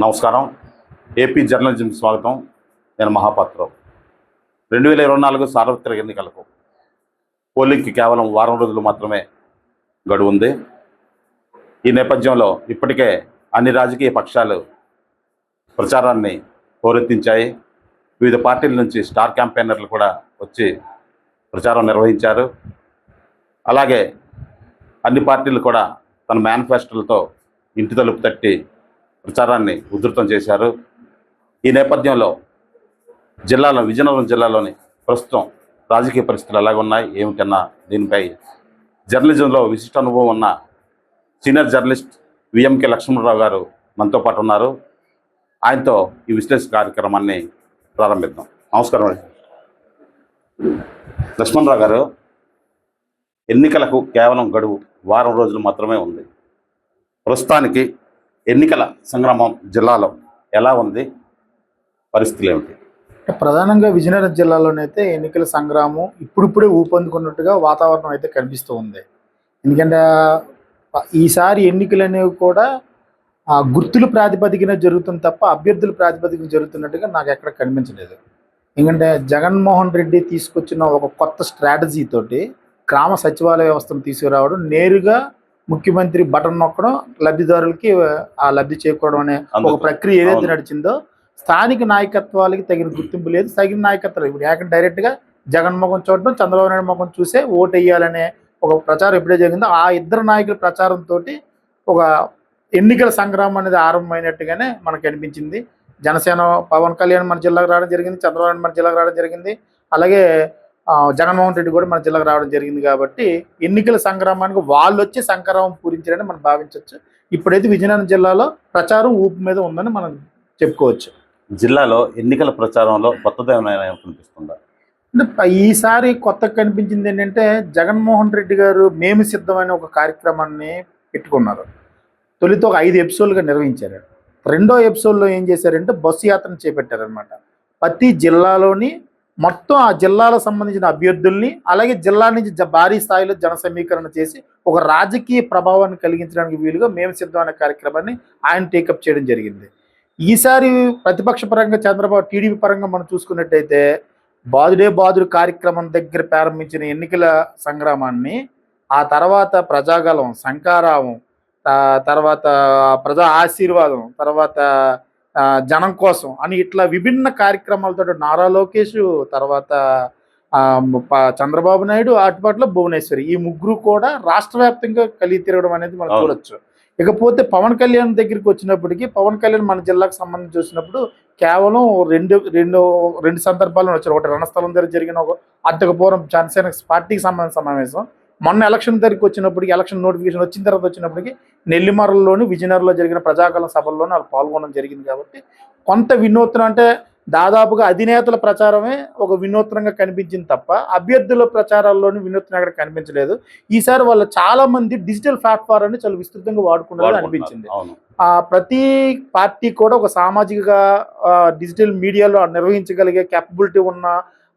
నమస్కారం. AP journalism స్వాగతం. నేను మహాపాత్రం రెండు వేల ఇరవై నాలుగు సార్వత్రిక ఎన్నికలకు పోలింగ్కి కేవలం వారం రోజులు మాత్రమే గడువు ఉంది ఈ నేపథ్యంలో ఇప్పటికే అన్ని రాజకీయ పక్షాలు ప్రచారాన్ని హోరెత్తించాయి. వివిధ పార్టీల నుంచి స్టార్ క్యాంపెయినర్లు కూడా వచ్చి ప్రచారం నిర్వహించారు. అలాగే అన్ని పార్టీలు కూడా తన మేనిఫెస్టోలతో ఇంటి తలుపు తట్టి ప్రచారాన్ని ఉధృతం చేశారు. ఈ నేపథ్యంలో జిల్లాలో విజయనగరం జిల్లాలోని ప్రస్తుతం రాజకీయ పరిస్థితులు ఎలాగున్నాయి ఏమిటన్నా దీనిపై జర్నలిజంలో విశిష్ట అనుభవం ఉన్న సీనియర్ జర్నలిస్ట్ విఎంకే లక్ష్మణరావు గారు మనతో పాటు ఉన్నారు. ఆయనతో ఈ విశ్లేషణ కార్యక్రమాన్ని ప్రారంభిద్దాం. నమస్కారం అండి. లక్ష్మణరావు గారు ఎన్నికలకు కేవలం గడువు వారం రోజులు మాత్రమే ఉంది. ప్రస్తుతానికి ఎన్నికల సంగ్రామం జిల్లాలో ఎలా ఉంది? పరిస్థితులు ఏమిటి? ప్రధానంగా విజయనగరం జిల్లాలోనైతే ఎన్నికల సంగ్రామం ఇప్పుడిప్పుడే ఊపందుకున్నట్టుగా వాతావరణం అయితే కనిపిస్తూ ఉంది. ఎందుకంటే ఈసారి ఎన్నికలు అనేవి కూడా గుర్తులు గుర్తుల ప్రాతిపదికన జరుగుతుంది తప్ప అభ్యర్థుల ప్రాతిపదికన జరుగుతున్నట్టుగా నాకు ఎక్కడ కనిపించలేదు. ఎందుకంటే జగన్మోహన్ రెడ్డి తీసుకొచ్చిన ఒక కొత్త స్ట్రాటజీ తోటి గ్రామ సచివాలయ వ్యవస్థను తీసుకురావడం నేరుగా ముఖ్యమంత్రి బటన్ నొక్కడం లబ్ధిదారులకి ఆ లబ్ధి చేకూరడం అనే ఒక. ప్రక్రియ ఏదైతే. నడిచిందో స్థానిక నాయకత్వాలకి తగిన గుర్తింపు లేదు తగిన నాయకత్వం ఇప్పుడు ఏకంగా డైరెక్ట్గా జగన్ ముఖం చూడడం చంద్రబాబు నాయుడు ముఖం చూసే ఓటు వేయాలనే ఒక ప్రచారం ఎప్పుడే జరిగిందో ఆ ఇద్దరు నాయకుల ప్రచారంతో ఒక ఎన్నికల సంగ్రామం అనేది ఆరంభమైనట్టుగానే మనకు అనిపించింది జనసేన పవన్ కళ్యాణ్ మన జిల్లాకు రావడం జరిగింది చంద్రబాబు నాయుడు మన జిల్లాకు రావడం జరిగింది అలాగే జగన్మోహన్ రెడ్డి కూడా మన జిల్లాకు రావడం జరిగింది కాబట్టి ఎన్నికల సంగ్రామానికి వాళ్ళు వచ్చి సంగ్రామం పూరించారని మనం భావించవచ్చు. ఇప్పుడైతే విజయనగరం జిల్లాలో ప్రచారం ఊపు మీద ఉందని మనం చెప్పుకోవచ్చు. జిల్లాలో ఎన్నికల ప్రచారంలో కొత్తదేమైనా కనిపిస్తుందా? అంటే ఈసారి కొత్తగా కనిపించింది ఏంటంటే జగన్మోహన్ రెడ్డి గారు మేము సిద్ధమైన ఒక కార్యక్రమాన్ని పెట్టుకున్నారు. తొలితో ఒక ఐదు ఎపిసోడ్లుగా నిర్వహించారు. రెండో ఎపిసోడ్లో ఏం చేశారంటే బస్సు యాత్రను చేపట్టారనమాట ప్రతి జిల్లాలోని మొత్తం ఆ జిల్లాలకు సంబంధించిన అభ్యర్థుల్ని అలాగే జిల్లా నుంచి జ- భారీ స్థాయిలో జన సమీకరణ చేసి ఒక రాజకీయ ప్రభావాన్ని కలిగించడానికి వీలుగా మేము సిద్ధమైన కార్యక్రమాన్ని ఆయన టేకప్ చేయడం జరిగింది. ఈసారి ప్రతిపక్ష పరంగా చంద్రబాబు టీడీపీ పరంగా మనం చూసుకున్నట్టయితే బాదుడే బాదుడు కార్యక్రమం దగ్గర ప్రారంభించిన ఎన్నికల సంగ్రామాన్ని ఆ తర్వాత ప్రజాగలం శంకారావం తర్వాత ప్రజా ఆశీర్వాదం తర్వాత జనం కోసం అని ఇట్లా విభిన్న కార్యక్రమాలతో నారా లోకేష్ తర్వాత చంద్రబాబు నాయుడు అటుపట్ల భువనేశ్వరి. ఈ ముగ్గురు కూడా రాష్ట్ర వ్యాప్తంగా కలిగి తిరగడం అనేది మనం. చూడొచ్చు. ఇకపోతే పవన్ కళ్యాణ్ దగ్గరికి వచ్చినప్పటికీ పవన్ కళ్యాణ్ మన జిల్లాకు సంబంధించి చూసినప్పుడు కేవలం రెండు రెండు రెండు సందర్భాల్లో వచ్చారు. ఒకటి రణస్థలం దగ్గర జరిగిన ఒక అద్దకపూర్వం జనసేన పార్టీకి సంబంధించిన సమావేశం. మొన్న ఎలక్షన్ దగ్గరికి వచ్చినప్పటికి ఎలక్షన్ నోటిఫికేషన్ వచ్చిన తర్వాత వచ్చినప్పటికి నెల్లిమర్రలోని విజయనగరంలో జరిగిన ప్రజాకాలం సభల్లోనే వాళ్ళు పాల్గొనడం జరిగింది కాబట్టి కొంత వినూత్నం అంటే దాదాపుగా అధినేతల ప్రచారమే ఒక వినూత్నంగా కనిపించింది తప్ప అభ్యర్థుల ప్రచారాల్లోని వినూత్నం అక్కడ కనిపించలేదు. ఈసారి వాళ్ళు చాలా మంది డిజిటల్ ప్లాట్ఫామ్ అని చాలా విస్తృతంగా వాడుకున్నది అనిపించింది. ఆ ప్రతి పార్టీ కూడా ఒక సామాజిక డిజిటల్ మీడియాలో నిర్వహించగలిగే క్యాపబిలిటీ ఉన్న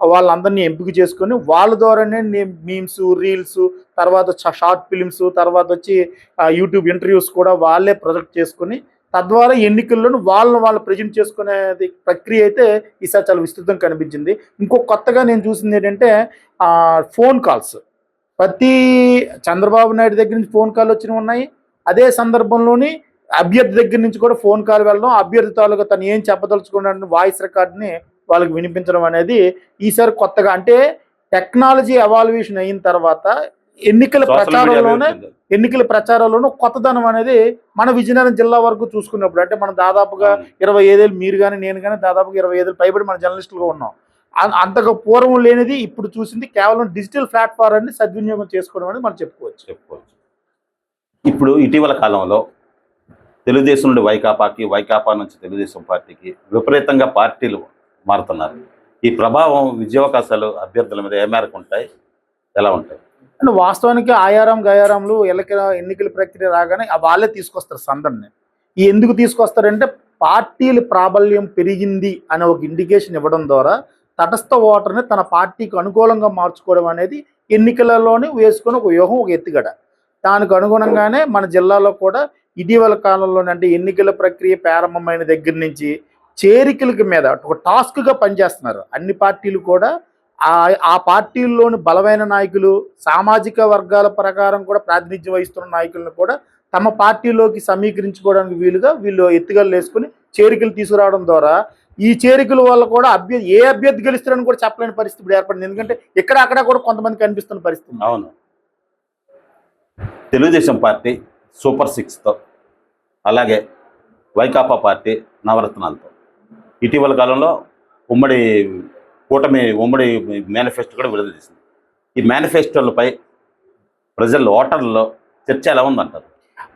వాళ్ళందరినీ ఎంపిక చేసుకొని వాళ్ళ ద్వారానే మీమ్స్ రీల్స్ తర్వాత షార్ట్ ఫిలిమ్స్ తర్వాత వచ్చి యూట్యూబ్ ఇంటర్వ్యూస్ కూడా వాళ్ళే ప్రొజెక్ట్ చేసుకొని తద్వారా ఎన్నికల్లోనూ వాళ్ళని వాళ్ళు ప్రజెంట్ చేసుకునేది ప్రక్రియ అయితే ఈసారి చాలా విస్తృతం కనిపించింది. ఇంకో కొత్తగా నేను చూసింది ఏంటంటే ఫోన్ కాల్స్ ప్రతి చంద్రబాబు నాయుడు దగ్గర నుంచి ఫోన్ కాల్ వచ్చినవి ఉన్నాయి. అదే సందర్భంలోని అభ్యర్థి దగ్గర నుంచి కూడా ఫోన్ కాల్ వెళ్ళడం అభ్యర్థి తాలూకా తను ఏం చెప్పదలుచుకున్నాడని వాయిస్ రికార్డ్ని వాళ్ళకి వినిపించడం అనేది ఈసారి కొత్తగా అంటే టెక్నాలజీ ఎవాల్యుయేషన్ అయిన తర్వాత ఎన్నికల ప్రచారంలోనే. ఎన్నికల ప్రచారంలోనూ కొత్తదనం అనేది మన విజయనగరం జిల్లా వరకు చూసుకున్నప్పుడు అంటే మనం దాదాపుగా. ఇరవై ఐదేళ్ళు మీరు కానీ నేను కానీ దాదాపుగా ఇరవై ఐదేళ్ళు పైబడి మన జర్నలిస్టులుగా ఉన్నాం అ- అంతగా పూర్వం లేనిది ఇప్పుడు చూసింది కేవలం డిజిటల్ ప్లాట్ఫారాన్ని సద్వినియోగం చేసుకోవడం అనేది మనం చెప్పుకోవచ్చు చెప్పుకోవచ్చు ఇప్పుడు ఇటీవల కాలంలో తెలుగుదేశం నుండి వైకాపాకి వైకాపా నుంచి తెలుగుదేశం పార్టీకి విపరీతంగా పార్టీలు మారుతున్నారు. ఈ ప్రభావం విద్యావకాశాలు అభ్యర్థుల మీద ఏ మేరకు ఉంటాయి? ఎలా ఉంటాయి? అంటే వాస్తవానికి ఆయారం గయారంలు ఎలక ఎన్నికల ప్రక్రియ రాగానే వాళ్ళే తీసుకొస్తారు సందడిని. ఈ ఎందుకు తీసుకొస్తారంటే పార్టీల ప్రాబల్యం పెరిగింది అనే ఒక ఇండికేషన్ ఇవ్వడం ద్వారా తటస్థ ఓటర్ని తన పార్టీకి అనుకూలంగా మార్చుకోవడం అనేది ఎన్నికలలోనే వేసుకొని ఒక వ్యూహం ఒక ఎత్తుగడ. దానికి అనుగుణంగానే మన జిల్లాలో కూడా ఇటీవల కాలంలో అంటే ఎన్నికల ప్రక్రియ ప్రారంభమైన దగ్గర నుంచి చేరికలకి మీద ఒక టాస్క్గా పనిచేస్తున్నారు. అన్ని పార్టీలు కూడా ఆ ఆ పార్టీల్లోని బలమైన నాయకులు సామాజిక వర్గాల ప్రకారం కూడా ప్రాతినిధ్యం వహిస్తున్న నాయకులను కూడా తమ పార్టీలోకి సమీకరించుకోవడానికి వీలుగా వీళ్ళు ఎత్తుగలు వేసుకుని చేరికలు తీసుకురావడం ద్వారా ఈ చేరికల వల్ల కూడా అభ్యర్థి ఏ అభ్యర్థి గెలుస్తారని కూడా చెప్పలేని పరిస్థితి ఏర్పడింది. ఎందుకంటే ఇక్కడ అక్కడ కూడా కొంతమంది కనిపిస్తున్న పరిస్థితి అవును. తెలుగుదేశం పార్టీ సూపర్ సిక్స్తో అలాగే వైకాపా పార్టీ నవరత్నాలతో. ఇటీవల కాలంలో ఉమ్మడి కూటమి ఉమ్మడి మేనిఫెస్టో కూడా విడుదల చేసింది. ఈ మేనిఫెస్టోలపై ప్రజల్లో ఓటర్లలో చర్చ ఎలా ఉందంటారు?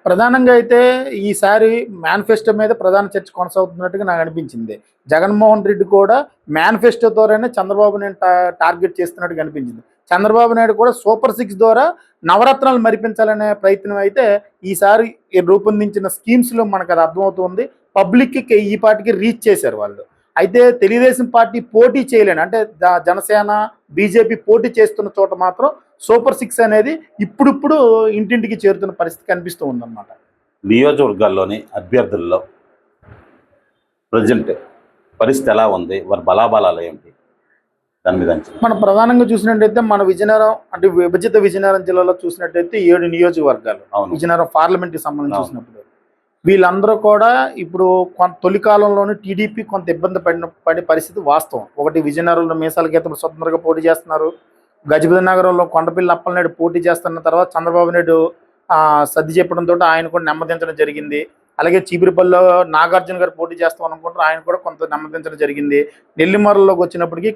ప్రధానంగా అయితే ఈసారి మేనిఫెస్టో మీద ప్రధాన చర్చ కొనసాగుతున్నట్టుగా నాకు అనిపించింది. జగన్మోహన్ రెడ్డి కూడా మేనిఫెస్టో ద్వారానే చంద్రబాబు నాయుడు టా- టార్గెట్ చేస్తున్నట్టుగా అనిపించింది. చంద్రబాబు నాయుడు కూడా సూపర్ సిక్స్ ద్వారా నవరత్నాలు మరిపించాలనే ప్రయత్నం అయితే ఈసారి రూపొందించిన స్కీమ్స్లో మనకు అది అర్థమవుతుంది. పబ్లిక్కి ఈ పార్టీకి రీచ్ చేశారు వాళ్ళు. అయితే తెలుగుదేశం పార్టీ పోటీ చేయలేని అంటే జనసేన బీజేపీ పోటీ చేస్తున్న చోట మాత్రం సూపర్ సిక్స్ అనేది ఇప్పుడిప్పుడు ఇంటింటికి చేరుతున్న పరిస్థితి కనిపిస్తూ ఉందన్నమాట. నియోజకవర్గాల్లోని అభ్యర్థుల్లో ప్రజెంట్ పరిస్థితి ఎలా ఉంది? వారి బలాబలాలు ఏంటి? దాని మీద. మనం ప్రధానంగా చూసినట్టయితే మన విజయనగరం అంటే విభజిత విజయనగరం జిల్లాలో చూసినట్టయితే ఏడు నియోజకవర్గాలు. విజయనగరం పార్లమెంట్కి సంబంధించి. చూసినప్పుడు వీళ్ళందరూ కూడా ఇప్పుడు కొంత తొలి కాలంలోనే టీడీపీ కొంత ఇబ్బంది పడిన పడే పరిస్థితి వాస్తవం. ఒకటి విజయనగరంలో మీసాల గీతం స్వతంత్రంగా పోటీ చేస్తున్నారు. గజపతి నగరంలో కొండపల్లి అప్పలనాయుడు పోటీ చేస్తున్న తర్వాత చంద్రబాబు నాయుడు సర్ది చెప్పడంతో ఆయన కూడా నెమ్మదించడం జరిగింది. అలాగే చీపురిపల్లిలో నాగార్జున గారు పోటీ చేస్తాం అనుకుంటారు ఆయన కూడా కొంత నెమ్మదించడం జరిగింది. నెల్లిమర్రలోకి వచ్చినప్పటికీ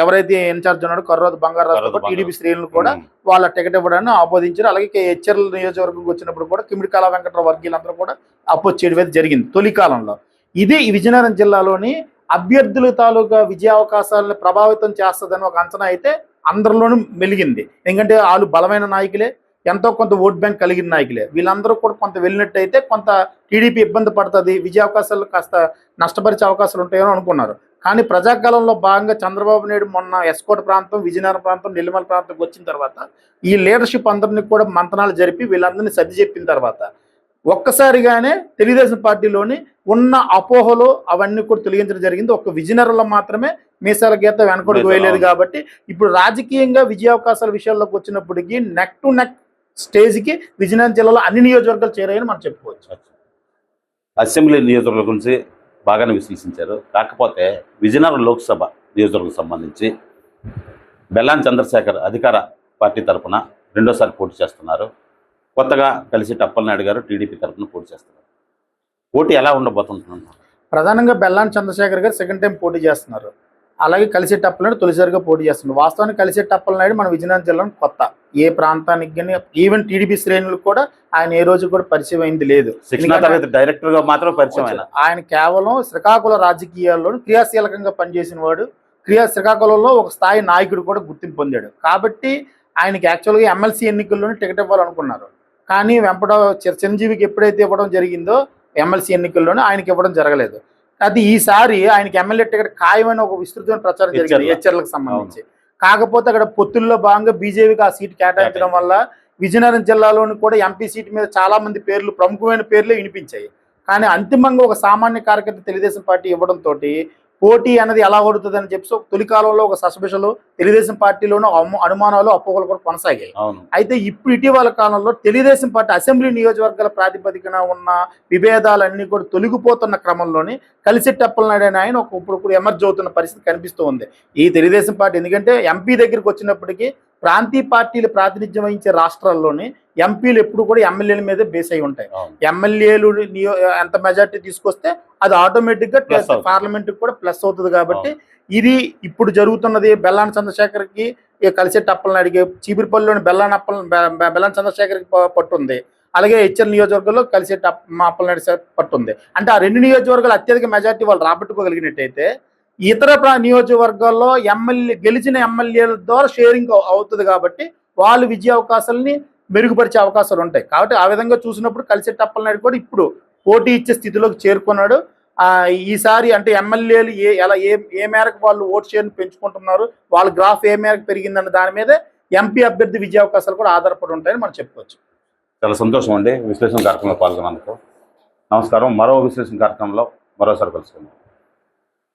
ఎవరైతే ఇన్ఛార్జ్ ఉన్నాడో కర్రోజు బంగారాజు టీడీపీ. శ్రేణులు కూడా. వాళ్ళ టికెట్ ఇవ్వడాన్ని ఆపోదించారు అలాగే హెచ్ఆర్ఎల్ నియోజకవర్గంకి వచ్చినప్పుడు కూడా కిమిడి కళా వెంకటరావు వర్గీయులందరూ కూడా అపోజ్ చేయడం అయితే జరిగింది తొలి కాలంలో ఇది విజయనగరం జిల్లాలోని అభ్యర్థుల తాలూకా విజయ అవకాశాలను ప్రభావితం చేస్తుందని ఒక అంచనా అయితే అందరిలోనూ మెలిగింది ఎందుకంటే వాళ్ళు బలమైన నాయకులే ఎంతో కొంత ఓట్ బ్యాంక్ కలిగిన నాయకులే వీళ్ళందరూ కూడా కొంత వెళ్ళినట్టయితే కొంత టీడీపీ ఇబ్బంది పడుతుంది విజయ అవకాశాలు కాస్త నష్టపరిచే అవకాశాలు ఉంటాయని అనుకున్నారు కానీ ప్రజాకాలంలో భాగంగా చంద్రబాబు నాయుడు మొన్న ఎస్కోట ప్రాంతం విజయనగరం ప్రాంతం నెల్లిమల ప్రాంతంకి వచ్చిన తర్వాత ఈ లీడర్షిప్ అందరినీ కూడా మంతనాలు జరిపి వీళ్ళందరినీ సర్ది చెప్పిన తర్వాత ఒక్కసారిగానే తెలుగుదేశం పార్టీలోని ఉన్న అపోహలు అవన్నీ కూడా తొలగించడం జరిగింది. ఒక్క విజయనగరంలో మాత్రమే మీసాల గీత వెనకడుగు మీసాల- వేయలేదు కాబట్టి ఇప్పుడు రాజకీయంగా విజయావకాశాల విషయాల్లోకి వచ్చినప్పటికీ నెక్ టు నెక్ స్టేజ్కి విజయనగరం జిల్లాలో అన్ని నియోజకవర్గాలు చేరాయని మనం చెప్పుకోవచ్చు. అసెంబ్లీ నియోజకవర్గం గురించి బాగానే విశ్లేషించారు. కాకపోతే విజయనగరం లోక్సభ నియోజకవర్గం సంబంధించి బెల్లాన్ చంద్రశేఖర్ అధికార పార్టీ తరఫున రెండోసారి పోటీ చేస్తున్నారు. కొత్తగా కలిసి టప్పలనాయుడు గారు టీడీపీ తరఫున పోటీ చేస్తున్నారు. పోటీ ఎలా ఉండబోతుంటున్నాను ప్రధానంగా బెల్లాన్ చంద్రశేఖర్ గారు సెకండ్ టైం పోటీ చేస్తున్నారు. అలాగే కలిసే టప్పలనాయుడు తొలిసారిగా పోటీ చేస్తున్నారు వాస్తవానికి కలిసే టప్పలనాయుడు మన విజయనగరం జిల్లాలో కొత్త. ఏ ప్రాంతానికి కానీ ఈవెన్ టీడీపీ శ్రేణులకు కూడా ఆయన ఏ రోజు కూడా పరిచయం అయింది లేదు. డైరెక్టర్గా మాత్రం పరిచయం ఆయన. ఆయన కేవలం శ్రీకాకుళ రాజకీయాల్లో క్రియాశీలకంగా పనిచేసిన వాడు. క్రియా శ్రీకాకుళంలో ఒక స్థాయి నాయకుడు కూడా గుర్తింపు పొందాడు. కాబట్టి ఆయనకి యాక్చువల్గా ఎమ్మెల్సీ ఎన్నికల్లోనే టికెట్ ఇవ్వాలనుకున్నారు. కానీ వెంపట చిర- చిరంజీవికి ఎప్పుడైతే ఇవ్వడం జరిగిందో ఎమ్మెల్సీ ఎన్నికల్లోనే ఆయనకి ఇవ్వడం జరగలేదు. అది ఈసారి ఆయనకి ఎమ్మెల్యే టికెట్ ఖాయమని ఒక విస్తృతమైన ప్రచారం జరిగింది హెచ్చర్ల. హెచ్చర్లకు సంబంధించి కాకపోతే అక్కడ పొత్తుల్లో భాగంగా బీజేపీకి ఆ సీట్ కేటాయించడం వల్ల విజయనగరం జిల్లాలోని కూడా ఎంపీ సీట్ మీద చాలా మంది పేర్లు ప్రముఖమైన పేర్లే వినిపించాయి. కానీ అంతిమంగా ఒక సామాన్య కార్యకర్త తెలుగుదేశం పార్టీ ఇవ్వడంతో పోటీ అనేది ఎలా కొడుతుంది అని చెప్పి తొలి కాలంలో ఒక సస్పెషలు తెలుగుదేశం పార్టీలోనూ అనుమానాలు అపోహలు కూడా కొనసాగాయి. అయితే ఇప్పుడు ఇటీవల కాలంలో తెలుగుదేశం పార్టీ అసెంబ్లీ నియోజకవర్గాల ప్రాతిపదికన ఉన్న విభేదాలన్నీ కూడా తొలగిపోతున్న క్రమంలోనే కలిసి టప్పలనాడు అని ఆయన ఒక ఇప్పుడు ఇప్పుడు ఎమర్జ్ అవుతున్న పరిస్థితి కనిపిస్తూ ఉంది. ఈ తెలుగుదేశం పార్టీ ఎందుకంటే ఎంపీ దగ్గరికి వచ్చినప్పటికీ ప్రాంతీయ పార్టీలు ప్రాతినిధ్యం వహించే రాష్ట్రాల్లోని ఎంపీలు ఎప్పుడు కూడా ఎమ్మెల్యేల మీదే బేస్ అయి ఉంటాయి. ఎమ్మెల్యేలు ఎంత మెజార్టీ తీసుకొస్తే అది ఆటోమేటిక్గా Plus అవుతుంది. పార్లమెంట్ కూడా ప్లస్ అవుతుంది కాబట్టి ఇది ఇప్పుడు జరుగుతున్నది బెల్లాన చంద్రశేఖర్కి కలిసే టప్పలనాడికి చీపురిపల్లిలోని బెల్లాన అప్పల బెల్లాన చంద్రశేఖర్కి పట్టుంది. అలాగే హెచ్ఎల్ నియోజకవర్గంలో కలిసే టప్ సార్ పట్టుంది. అంటే ఆ రెండు నియోజకవర్గాలు అత్యధిక మెజార్టీ వాళ్ళు రాబట్టుకోగలిగినట్టయితే ఇతర ప్రా- నియోజకవర్గాల్లో ఎమ్మెల్యే గెలిచిన ఎమ్మెల్యేల ద్వారా షేరింగ్ అవుతుంది కాబట్టి వాళ్ళు విజయ అవకాశాలని మెరుగుపరిచే అవకాశాలు ఉంటాయి. కాబట్టి ఆ విధంగా చూసినప్పుడు కలిసే టప్పలనాయుడు కూడా ఇప్పుడు పోటీ ఇచ్చే స్థితిలోకి చేరుకున్నాడు. ఈసారి అంటే ఎమ్మెల్యేలు ఏ ఎలా ఏ ఏ మేరకు వాళ్ళు ఓట్ షేర్ని పెంచుకుంటున్నారు వాళ్ళ గ్రాఫ్ ఏ మేరకు పెరిగిందన్న దాని మీద ఎంపీ అభ్యర్థి విజయ అవకాశాలు కూడా ఆధారపడి ఉంటాయని మనం చెప్పుకోవచ్చు. చాలా సంతోషం అండి విశ్లేషణ కార్యక్రమంలో పాల్గొన్నందుకు. నమస్కారం. మరో విశ్లేషణ కార్యక్రమంలో మరోసారి కలుసుకుందాం.